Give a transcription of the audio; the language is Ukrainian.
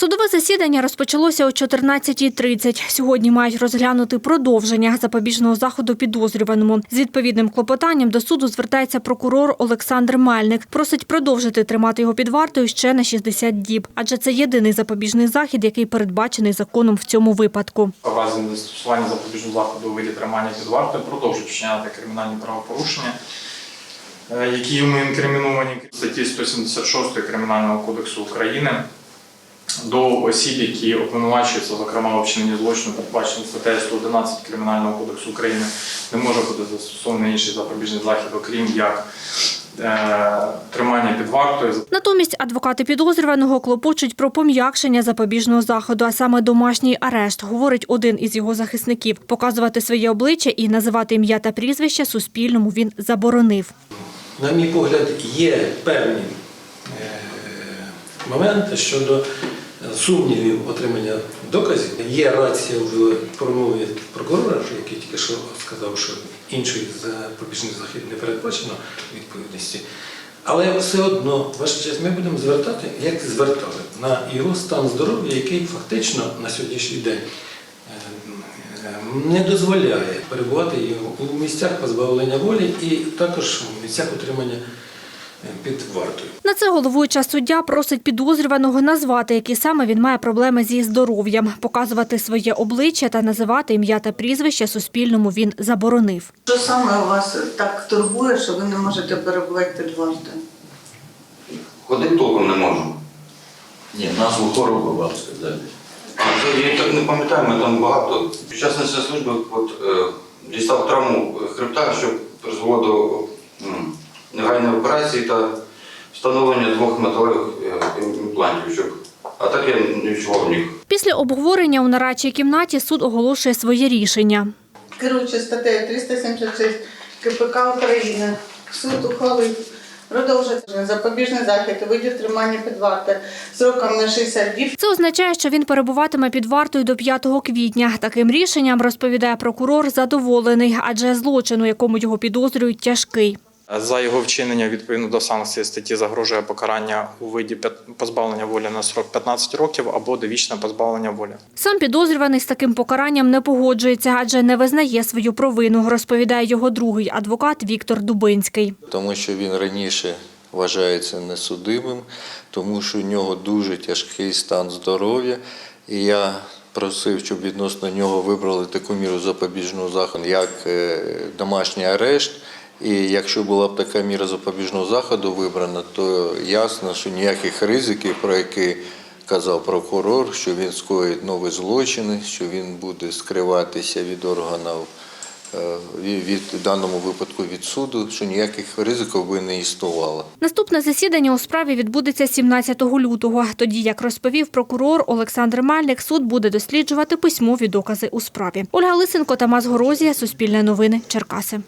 Судове засідання розпочалося о 14.30. Сьогодні мають розглянути продовження запобіжного заходу підозрюваному. З відповідним клопотанням до суду звертається прокурор Олександр Мельник. Просить продовжити тримати його під вартою ще на 60 діб, адже це єдиний запобіжний захід, який передбачений законом в цьому випадку. в разі застосування запобіжного заходу у виді тримання під вартою продовжують вчиняти кримінальні правопорушення, е, які йому інкриміновані статті 176 Кримінального кодексу України до осіб, які обвинувачуються, зокрема у вчиненні злочину, передбаченого статтею 111 Кримінального кодексу України, не може бути застосований інший запобіжний захід, окрім як е, тримання під вартою. Натомість адвокати підозрюваного клопочуть про пом'якшення запобіжного заходу, а саме домашній арешт, говорить один із його захисників. Показувати своє обличчя і називати ім'я та прізвище Суспільному він заборонив. на мій погляд, є певні е, моменти щодо сумнівів отримання доказів. Є рація в промові прокурора, який тільки що сказав, що інший запобіжний захід не передбачено відповідності. Але все одно, ваша честь, ми будемо звертати, як звертали, на його стан здоров'я, який фактично на сьогоднішній день е, не дозволяє перебувати його у місцях позбавлення волі і також у місцях утримання е, під вартою. На це головуюча суддя просить підозрюваного назвати, які саме він має проблеми зі здоров'ям, показувати своє обличчя та називати ім'я та прізвище Суспільному він заборонив. Що саме вас так турбує, що ви не можете перебувати під вартою? Ходити толком не можу. Ні, назву хвороби вам сказали. А, це я так не пам'ятаю, ми там багато. Під час несення служби от, е, дістав травму хребта, що призвело до м, операції та встановлення двох металевих е, імплантів. Щоб... А так я не відчував ніг. Після обговорення у нарадчій кімнаті суд оголошує своє рішення. Керуючи статтею 376 КПК України, суд ухвалив продовжити запобіжний захід у виді тримання під вартою сроком на 60 діб Це означає, що він перебуватиме під вартою до 5 квітня. Таким рішенням, розповідає прокурор, задоволений, адже злочин, у якому його підозрюють, тяжкий. За його вчинення відповідно до санкції статті загрожує покарання у виді позбавлення волі на срок 15 років або довічне позбавлення волі. Сам підозрюваний з таким покаранням не погоджується, адже не визнає свою провину, розповідає його другий адвокат Віктор Дубинський. тому що він раніше вважається несудимим, тому що у нього дуже тяжкий стан здоров'я. І я просив, щоб відносно нього вибрали таку міру запобіжного заходу, як е, домашній арешт. І якщо була б така міра запобіжного заходу вибрана, то ясно, що ніяких ризиків, про які казав прокурор, що він скоїть нові злочини, що він буде скриватися від органів е, від, в даному випадку від суду, що ніяких ризиків би не існувало. Наступне засідання у справі відбудеться 17 лютого. Тоді, як розповів прокурор Олександр Мальник, суд буде досліджувати письмові докази у справі. Ольга Лисенко, Тамас Горозія, Суспільне новини, Черкаси.